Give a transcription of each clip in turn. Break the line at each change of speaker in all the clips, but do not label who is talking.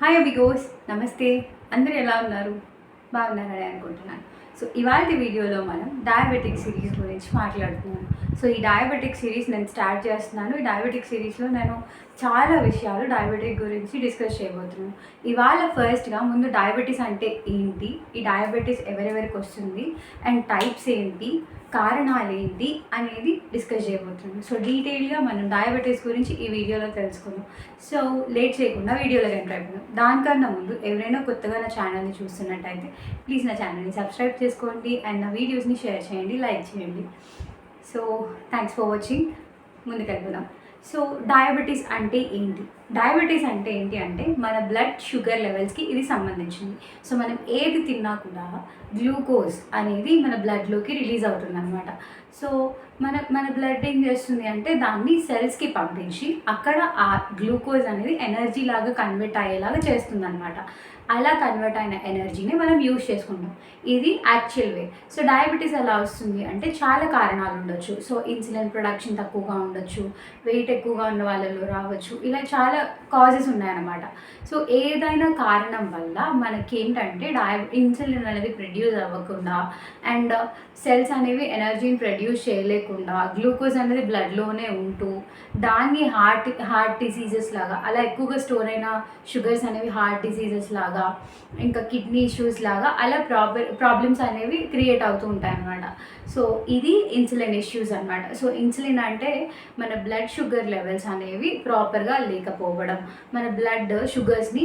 Hi అబిగోస్ నమస్తే అందరూ ఎలా ఉన్నారు? బాగున్నారని అనుకుంటున్నాను. సో ఇవాళ వీడియోలో మనం డయాబెటిక్ సిరీస్ గురించి మాట్లాడుతున్నాను సో ఈ డయాబెటిక్ సిరీస్ నేను స్టార్ట్ చేస్తున్నాను. ఈ డయాబెటిక్ సిరీస్లో నేను చాలా విషయాలు డయాబెటిక్ గురించి డిస్కస్ చేయబోతున్నాను. ఇవాళ ఫస్ట్గా ముందు డయాబెటీస్ అంటే ఏంటి? ఈ డయాబెటీస్ ఎవరెవరికి వస్తుంది? అండ్ టైప్స్ ఏంటి? కారణాలు ఏంటి? అనేది డిస్కస్ చేయబోతున్నాను. సో డీటెయిల్గా మనం డయాబెటీస్ గురించి ఈ వీడియోలో తెలుసుకుందాం. సో లేట్ చేయకుండా వీడియోలో ఎంటర్ అయిపోదాం. దానికన్నా ముందు ఎవరైనా కొత్తగా నా ఛానల్ని చూస్తున్నట్టయితే ప్లీజ్ నా ఛానల్ని సబ్స్క్రైబ్ చేసుకోండి అండ్ నా వీడియోస్ని షేర్ చేయండి లైక్ చేయండి. సో థ్యాంక్స్ ఫర్ వాచింగ్ ముందుకు సో డయాబెటీస్ అంటే ఏంటి? డయాబెటీస్ అంటే ఏంటి అంటే మన బ్లడ్ షుగర్ లెవెల్స్కి ఇది సంబంధించింది. సో మనం ఏది తిన్నా కూడా గ్లూకోజ్ అనేది మన బ్లడ్లోకి రిలీజ్ అవుతుంది అనమాట సో మన మన బ్లడ్ ఏం చేస్తుంది అంటే దాన్ని సెల్స్కి పంపించి అక్కడ ఆ గ్లూకోజ్ అనేది ఎనర్జీ లాగా కన్వర్ట్ అయ్యేలాగా చేస్తుంది అనమాట అలా కన్వర్ట్ అయిన ఎనర్జీని మనం యూజ్ చేసుకుంటాం. ఇది యాక్చువల్ వే సో డయాబెటీస్ ఎలా వస్తుంది అంటే చాలా కారణాలు ఉండొచ్చు. సో ఇన్సులిన్ ప్రొడక్షన్ తక్కువగా ఉండొచ్చు. వెయిట్ ఎక్కువగా ఉన్న వాళ్ళలో రావచ్చు. ఇలా చాలా కాజెస్ ఉన్నాయన్నమాట. సో ఏదైనా కారణం వల్ల మనకి ఏంటంటే డయా ఇన్సులిన్ అనేది ప్రొడ్యూస్ అవ్వకుండా అండ్ సెల్స్ అనేవి ఎనర్జీని ప్రొడ్యూస్ చేయలేకుండా గ్లూకోజ్ అనేది బ్లడ్లోనే ఉంటూ దాన్ని హార్ట్ హార్ట్ డిసీజెస్ లాగా అలా ఎక్కువగా స్టోర్ అయిన షుగర్స్ అనేవి హార్ట్ డిసీజెస్ లాగా ఇంకా కిడ్నీ ఇష్యూస్ లాగా అలా ప్రాబ్ల ప్రాబ్లమ్స్ అనేవి క్రియేట్ అవుతూ ఉంటాయి అన్నమాట. సో ఇది ఇన్సులిన్ ఇష్యూస్ అనమాట సో ఇన్సులిన్ అంటే మన బ్లడ్ షుగర్ లెవెల్స్ అనేవి ప్రాపర్గా లేకపోవడం మన బ్లడ్ షుగర్స్ని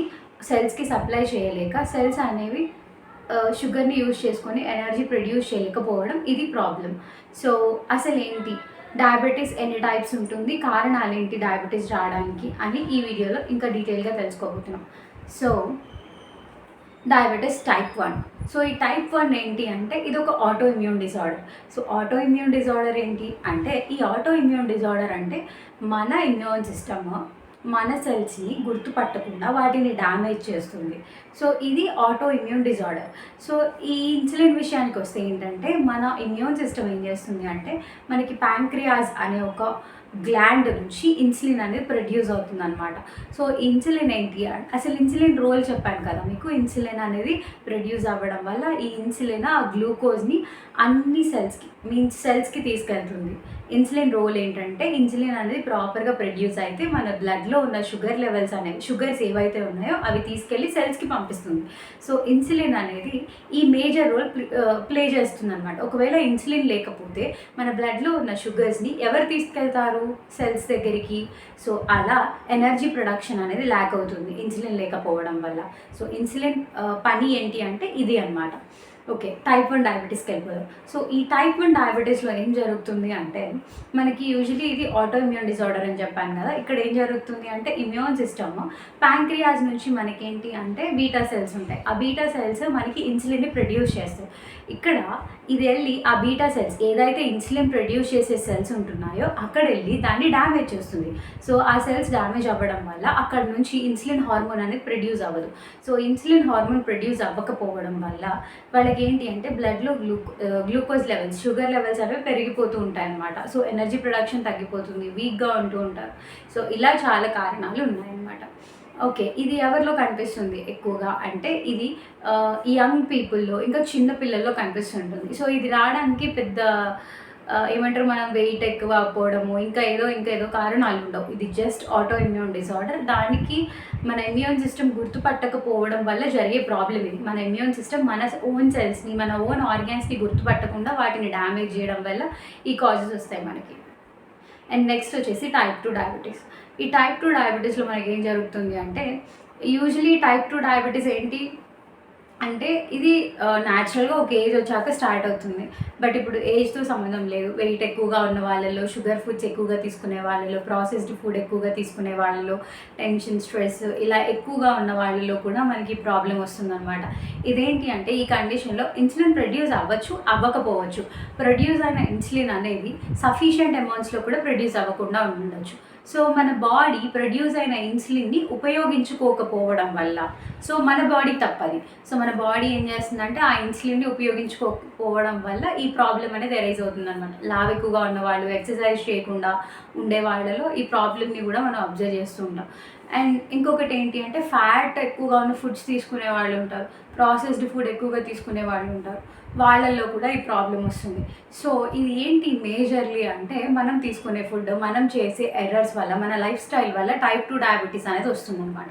సెల్స్కి సప్లై చేయలేక సెల్స్ అనేవి షుగర్ని యూజ్ చేసుకొని ఎనర్జీ ప్రొడ్యూస్ చేయలేకపోవడం ఇది ప్రాబ్లం సో అసలు ఏంటి డయాబెటీస్ ఎన్ని టైప్స్ ఉంటుంది? కారణాలు ఏంటి డయాబెటీస్ రావడానికి? అని ఈ వీడియోలో ఇంకా డీటెయిల్గా తెలుసుకోబోతున్నాం. So diabetes type one so ఈ టైప్ వన్ ఏంటి అంటే ఇది ఒక auto immune disorder so auto immune disorder ఏంటి అంటే ఈ ఆటో ఇమ్యూన్ డిజార్డర్ అంటే మన ఇమ్యూన్ సిస్టమ్ మన సెల్స్ని గుర్తుపట్టకుండా వాటిని డ్యామేజ్ చేస్తుంది. సో ఇది ఆటో ఇమ్యూన్ డిజార్డర్ సో ఈ ఇన్సులిన్ విషయానికి వస్తే ఏంటంటే మన ఇమ్యూన్ సిస్టమ్ ఏం చేస్తుంది అంటే మనకి ప్యాంక్రియాస్ అనే ఒక గ్లాండ్ నుంచి ఇన్సులిన్ అనేది ప్రొడ్యూస్ అవుతుంది అనమాట సో ఇన్సులిన్ ఏంటి? అసలు ఇన్సులిన్ రోల్ చెప్పాను కదా మీకు ఇన్సులిన్ అనేది ప్రొడ్యూస్ అవ్వడం వల్ల ఈ ఇన్సులిన్ ఆ గ్లూకోజ్ని అన్ని సెల్స్కి మీన్స్ సెల్స్కి తీసుకెళ్తుంది. ఇన్సులిన్ రోల్ ఏంటంటే ఇన్సులిన్ అనేది ప్రాపర్గా ప్రొడ్యూస్ అయితే మన బ్లడ్లో ఉన్న షుగర్ లెవెల్స్ అనేవి షుగర్స్ ఏవైతే ఉన్నాయో అవి తీసుకెళ్ళి సెల్స్కి పంపిస్తుంది. సో ఇన్సులిన్ అనేది ఈ మేజర్ రోల్ ప్లే చేస్తుంది అనమాట ఒకవేళ ఇన్సులిన్ లేకపోతే మన బ్లడ్లో ఉన్న షుగర్స్ని ఎవరు తీసుకెళ్తారు సెల్స్ దగ్గరికి? సో అలా ఎనర్జీ ప్రొడక్షన్ అనేది ల్యాక్ అవుతుంది ఇన్సులిన్ లేకపోవడం వల్ల. సో ఇన్సులిన్ పని ఏంటి అంటే ఇది అనమాట ఓకే టైప్ వన్ డయాబెటీస్కి వెళ్ళిపోయారు సో ఈ టైప్ వన్ డయాబెటీస్లో ఏం జరుగుతుంది అంటే మనకి యూజువలీ ఇది ఆటో ఇమ్యూన్ డిజార్డర్ అని చెప్పాను కదా ఇక్కడ ఏం జరుగుతుంది అంటే ఇమ్యూన్ సిస్టమ్ ప్యాంక్రియాస్ నుంచి మనకేంటి అంటే బీటా సెల్స్ ఉంటాయి. ఆ బీటా సెల్స్ మనకి ఇన్సులిన్ని ప్రొడ్యూస్ చేస్తాయి. ఇక్కడ ఇది వెళ్ళి ఆ బీటా సెల్స్ ఏదైతే ఇన్సులిన్ ప్రొడ్యూస్ చేసే సెల్స్ ఉంటున్నాయో అక్కడ వెళ్ళి దాన్ని డ్యామేజ్ చేస్తుంది. సో ఆ సెల్స్ డ్యామేజ్ అవ్వడం వల్ల అక్కడ నుంచి ఇన్సులిన్ హార్మోన్ అనేది ప్రొడ్యూస్ అవ్వదు. సో ఇన్సులిన్ హార్మోన్ ప్రొడ్యూస్ అవ్వకపోవడం వల్ల వాళ్ళకి ఏంటి అంటే బ్లడ్లో గ్లూ గ్లూకోజ్ లెవెల్స్ షుగర్ లెవెల్స్ అనేవి పెరిగిపోతూ ఉంటాయి అన్నమాట సో ఎనర్జీ ప్రొడక్షన్ తగ్గిపోతుంది వీక్గా ఉంటూ ఉంటారు. సో ఇలా చాలా కారణాలు ఉన్నాయన్నమాట. ఓకే ఇది ఎవరిలో కనిపిస్తుంది ఎక్కువగా? అంటే ఇది యంగ్ పీపుల్లో ఇంకా చిన్న పిల్లల్లో కనిపిస్తుంటుంది. సో ఇది రావడానికి పెద్ద ఏమంటారు మనం వెయిట్ ఎక్కువ అవ్వడము ఇంకా ఏదో ఇంకా ఏదో కారణాలు ఉండవు. ఇది జస్ట్ ఆటో ఇమ్యూన్ డిసార్డర్ దానికి మన ఇమ్యూన్ సిస్టమ్ గుర్తుపట్టకపోవడం వల్ల జరిగే ప్రాబ్లం ఇది. మన ఇమ్యూన్ సిస్టమ్ మన ఓన్ సెల్స్ని మన ఓన్ ఆర్గాన్స్ని గుర్తుపట్టకుండా వాటిని డ్యామేజ్ చేయడం వల్ల ఈ కాజెస్ వస్తాయి మనకి. అండ్ నెక్స్ట్ వచ్చేసి టైప్ టూ డయాబెటీస్ ఈ టైప్ టూ డయాబెటీస్లో మనకి ఏం జరుగుతుంది అంటే యూజువలీ టైప్ టూ డయాబెటీస్ ఏంటి? అంటే ఇది న్యాచురల్గా ఒక ఏజ్ వచ్చాక స్టార్ట్ అవుతుంది. బట్ ఇప్పుడు ఏజ్తో సంబంధం లేదు. వెయిట్ ఎక్కువగా ఉన్న వాళ్ళలో షుగర్ ఫుడ్స్ ఎక్కువగా తీసుకునే వాళ్ళలో ప్రాసెస్డ్ ఫుడ్ ఎక్కువగా తీసుకునే వాళ్ళలో టెన్షన్ స్ట్రెస్ ఇలా ఎక్కువగా ఉన్న వాళ్ళలో కూడా మనకి ప్రాబ్లం వస్తుందన్నమాట. ఇదేంటి అంటే ఈ కండిషన్లో ఇన్సులిన్ ప్రొడ్యూస్ అవ్వచ్చు అవ్వకపోవచ్చు. ప్రొడ్యూస్ అయిన ఇన్సులిన్ అనేది సఫిషియంట్ అమౌంట్స్లో కూడా ప్రొడ్యూస్ అవ్వకుండా ఉండొచ్చు సో మన బాడీ ప్రొడ్యూస్ అయిన ఇన్సులిన్ని ఉపయోగించుకోకపోవడం వల్ల. సో మన బాడీ తప్పది. సో మన బాడీ ఏం చేస్తుందంటే ఆ ఇన్సులిన్ని ఉపయోగించుకోకపోవడం వల్ల ఈ ప్రాబ్లం అనేది ఎరైజ్ అవుతుంది అనమాట లావ్ ఎక్కువగా ఉన్న వాళ్ళు ఎక్సర్సైజ్ చేయకుండా ఉండే వాళ్ళలో ఈ ప్రాబ్లమ్ని కూడా మనం అబ్జర్వ్ చేస్తుంటాం. అండ్ ఇంకొకటి ఏంటి అంటే ఫ్యాట్ ఎక్కువగా ఉన్న ఫుడ్స్ తీసుకునే వాళ్ళు ఉంటారు. ప్రాసెస్డ్ ఫుడ్ ఎక్కువగా తీసుకునే వాళ్ళు ఉంటారు. వాళ్ళల్లో కూడా ఈ ప్రాబ్లం వస్తుంది. సో ఇది ఏంటి మేజర్లీ అంటే మనం తీసుకునే ఫుడ్ మనం చేసే ఎర్రర్స్ వల్ల మన లైఫ్ స్టైల్ వల్ల టైప్ టూ డయాబెటీస్ అనేది వస్తుందన్నమాట.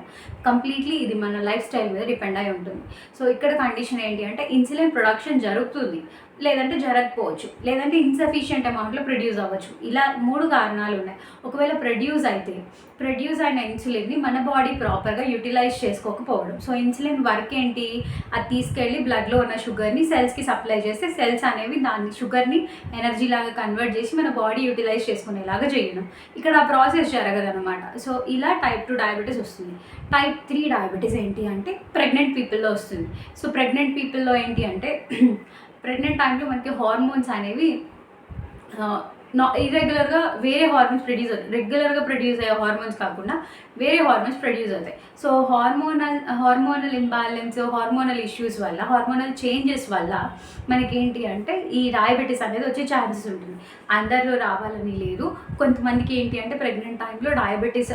కంప్లీట్లీ ఇది మన లైఫ్ స్టైల్ మీద డిపెండ్ అయి ఉంటుంది. సో ఇక్కడ కండిషన్ ఏంటి అంటే ఇన్సులిన్ ప్రొడక్షన్ జరుగుతుంది. లేదంటే జరగకపోవచ్చు. లేదంటే ఇన్సఫిషియంట్ అమౌంట్లో ప్రొడ్యూస్ అవ్వచ్చు. ఇలా మూడు కారణాలు ఉన్నాయి. ఒకవేళ ప్రొడ్యూస్ అయితే ప్రొడ్యూస్ అయిన ఇన్సులిన్ని మన బాడీ ప్రాపర్గా యూటిలైజ్ చేసుకోకపోవడం. సో ఇన్సులిన్ వర్క్ ఏంటి? అది తీసుకెళ్ళి బ్లడ్లో ఉన్న షుగర్ని సెల్స్కి సప్లై చేస్తే సెల్స్ అనేవి దాన్ని షుగర్ని ఎనర్జీ లాగా కన్వర్ట్ చేసి మన బాడీ యూటిలైజ్ చేసుకునేలాగా చేయడం. ఇక్కడ ఆ ప్రాసెస్ జరగదనమాట సో ఇలా టైప్ టూ డయాబెటీస్ వస్తుంది. టైప్ త్రీ డయాబెటీస్ ఏంటి అంటే ప్రెగ్నెంట్ పీపుల్లో వస్తుంది. సో ప్రెగ్నెంట్ పీపుల్లో ఏంటి అంటే ప్రెగ్నెంట్ టైంలో మనకి హార్మోన్స్ అనేవి నా ఇర్రెగ్యులర్గా వేరే హార్మోన్స్ ప్రొడ్యూస్ అవుతాయి. రెగ్యులర్గా ప్రొడ్యూస్ అయ్యే హార్మోన్స్ కాకుండా వేరే హార్మోన్స్ ప్రొడ్యూస్ అవుతాయి. So hormonal hormonal imbalance hormonal issues వల్ల హార్మోనల్ చేంజెస్ వల్ల మనకి ఏంటి అంటే ఈ డయాబెటీస్ అనేది వచ్చే ఛాన్సెస్ ఉంటుంది. అందరిలో రావాలని లేదు. కొంతమందికి ఏంటి అంటే ప్రెగ్నెంట్ టైంలో డయాబెటీస్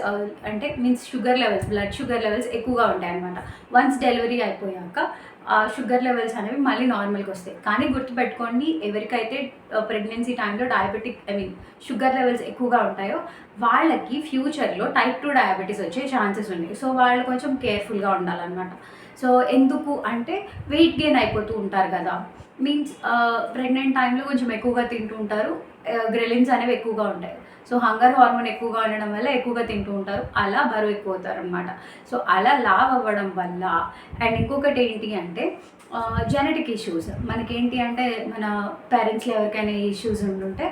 అంటే means sugar levels blood sugar levels ఎక్కువగా ఉంటాయి అనమాట వన్స్ డెలివరీ అయిపోయాక షుగర్ లెవెల్స్ అనేవి మళ్ళీ నార్మల్కి వస్తాయి. కానీ గుర్తుపెట్టుకోండి ఎవరికైతే ప్రెగ్నెన్సీ టైంలో diabetic I mean sugar levels ఎక్కువగా ఉంటాయో వాళ్ళకి ఫ్యూచర్లో టైప్ టూ డయాబెటీస్ వచ్చే ఛాన్సెస్ ఉన్నాయి. సో వాళ్ళు కొంచెం కేర్ఫుల్గా ఉండాలన్నమాట. సో ఎందుకు అంటే వెయిట్ గెయిన్ అయిపోతూ ఉంటారు కదా. మీన్స్ ప్రెగ్నెంట్ టైంలో కొంచెం ఎక్కువగా తింటూ ఉంటారు. గ్రెలిన్స్ అనేవి ఎక్కువగా ఉంటాయి. సో హంగర్ హార్మోన్ ఎక్కువగా ఉండడం వల్ల ఎక్కువగా తింటూ ఉంటారు. అలా బరువు ఎక్కువ అవుతారు అనమాట సో అలా లావ్ అవ్వడం వల్ల అండ్ ఇంకొకటి ఏంటి అంటే జెనెటిక్ ఇష్యూస్ మనకేంటి అంటే మన పేరెంట్స్లో ఎవరికైనా ఇష్యూస్ ఉండుంటే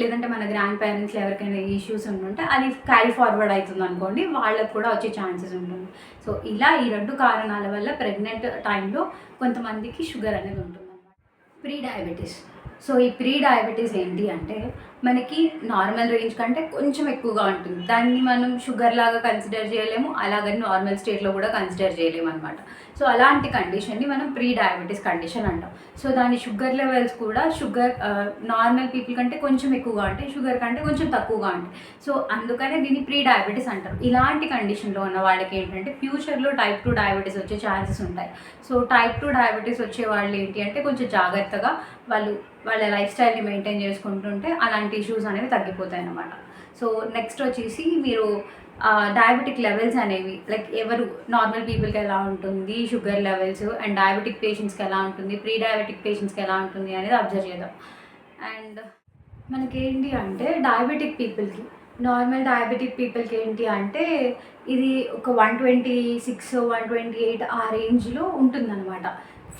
లేదంటే మన గ్రాండ్ పేరెంట్స్లో ఎవరికైనా ఇష్యూస్ ఉంటుంటే అది క్యారీ ఫార్వర్డ్ అవుతుంది అనుకోండి వాళ్ళకు కూడా వచ్చే ఛాన్సెస్ ఉంటుంది. సో ఇలా ఈ రెండు కారణాల వల్ల ప్రెగ్నెంట్ టైంలో కొంతమందికి షుగర్ అనేది ఉంటుంది ప్రీ డయాబెటీస్ సో ఈ ప్రీ డయాబెటీస్ ఏంటి అంటే మనకి నార్మల్ రేంజ్ కంటే కొంచెం ఎక్కువగా ఉంటుంది. దాన్ని మనం షుగర్ లాగా కన్సిడర్ చేయలేము. అలాగని నార్మల్ స్టేట్లో కూడా కన్సిడర్ చేయలేము అనమాట సో అలాంటి కండిషన్ని మనం ప్రీ డయాబెటీస్ కండిషన్ అంటాం. సో దాని షుగర్ లెవెల్స్ కూడా షుగర్ నార్మల్ పీపుల్ కంటే కొంచెం ఎక్కువగా ఉంటాయి. షుగర్ కంటే కొంచెం తక్కువగా ఉంటాయి. సో అందుకనే దీన్ని ప్రీ డయాబెటీస్ అంటారు. ఇలాంటి కండిషన్లో ఉన్న వాళ్ళకి ఏంటంటే ఫ్యూచర్లో టైప్ టూ డయాబెటీస్ వచ్చే ఛాన్సెస్ ఉంటాయి. సో టైప్ టూ డయాబెటీస్ వచ్చే వాళ్ళు ఏంటి అంటే కొంచెం జాగ్రత్తగా వాళ్ళు వాళ్ళ లైఫ్ స్టైల్ని మెయింటైన్ చేసుకుంటుంటే అలాంటి ఇష్యూస్ అనేవి తగ్గిపోతాయి అన్నమాట సో నెక్స్ట్ వచ్చేసి మీరు డయాబెటిక్ లెవెల్స్ అనేవి లైక్ ఎవరు నార్మల్ పీపుల్కి ఎలా ఉంటుంది షుగర్ లెవెల్స్ అండ్ డయాబెటిక్ పేషెంట్స్కి ఎలా ఉంటుంది ప్రీ డయాబెటిక్ పేషెంట్స్కి ఎలా ఉంటుంది అనేది అబ్జర్వ్ చేద్దాం. అండ్ మనకేంటి అంటే డయాబెటిక్ పీపుల్కి నార్మల్ డయాబెటిక్ పీపుల్కి ఏంటి అంటే ఇది ఒక one twenty six one twenty eight ఆ రేంజ్లో ఉంటుందన్నమాట.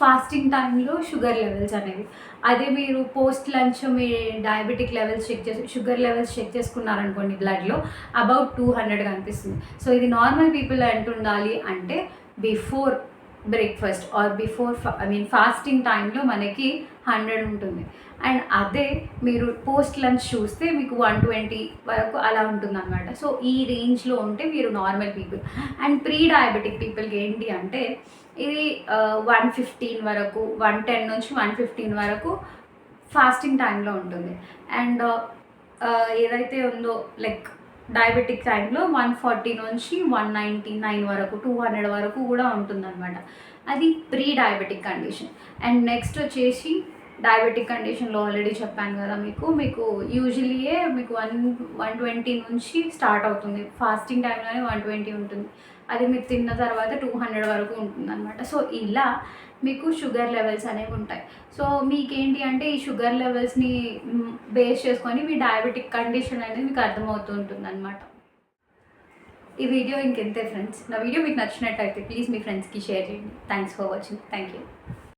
ఫాస్టింగ్ టైంలో షుగర్ లెవెల్స్ అనేవి. అదే మీరు పోస్ట్ లంచ్ మీ డయాబెటిక్ లెవెల్స్ చెక్ చేసి షుగర్ లెవెల్స్ చెక్ చేసుకున్నారనుకోండి బ్లడ్లో అబౌట్ టూ హండ్రెడ్ కనిపిస్తుంది సో ఇది నార్మల్ పీపుల్ ఉండాలి అంటే before breakfast or before I mean fasting టైంలో మనకి హండ్రెడ్ ఉంటుంది. అండ్ అదే మీరు పోస్ట్ లంచ్ చూస్తే మీకు వన్ ట్వంటీ వరకు అలా ఉంటుంది అనమాట సో ఈ రేంజ్లో ఉంటే మీరు normal people. And pre diabetic పీపుల్కి ఏంటి అంటే ఇది వన్ ఫిఫ్టీన్ వరకు వన్ టెన్ నుంచి వన్ ఫిఫ్టీన్ వరకు ఫాస్టింగ్ టైంలో ఉంటుంది. అండ్ ఏదైతే ఉందో లైక్ డయాబెటిక్ టైంలో వన్ ఫార్టీ నుంచి వన్ నైంటీ నైన్ వరకు టూ హండ్రెడ్ వరకు కూడా ఉంటుందన్నమాట. అది pre diabetic condition and next వచ్చేసి డయాబెటిక్ కండిషన్లో ఆల్రెడీ చెప్పాను కదా మీకు మీకు యూజువలీయే మీకు వన్ వన్ ట్వంటీ నుంచి స్టార్ట్ అవుతుంది. ఫాస్టింగ్ టైంలోనే వన్ ట్వంటీ ఉంటుంది. అది మీరు తిన్న తర్వాత టూ హండ్రెడ్ వరకు ఉంటుంది అనమాట సో ఇలా మీకు షుగర్ లెవెల్స్ అనేవి ఉంటాయి. సో మీకేంటి అంటే ఈ షుగర్ లెవెల్స్ని బేస్ చేసుకొని మీ డయాబెటిక్ కండిషన్ అనేది మీకు అర్థమవుతూ అనమాట ఈ వీడియో ఇంకెంతే ఫ్రెండ్స్? నా వీడియో మీకు నచ్చినట్టయితే ప్లీజ్ మీ ఫ్రెండ్స్కి షేర్ చేయండి. Thanks for watching. Thank you.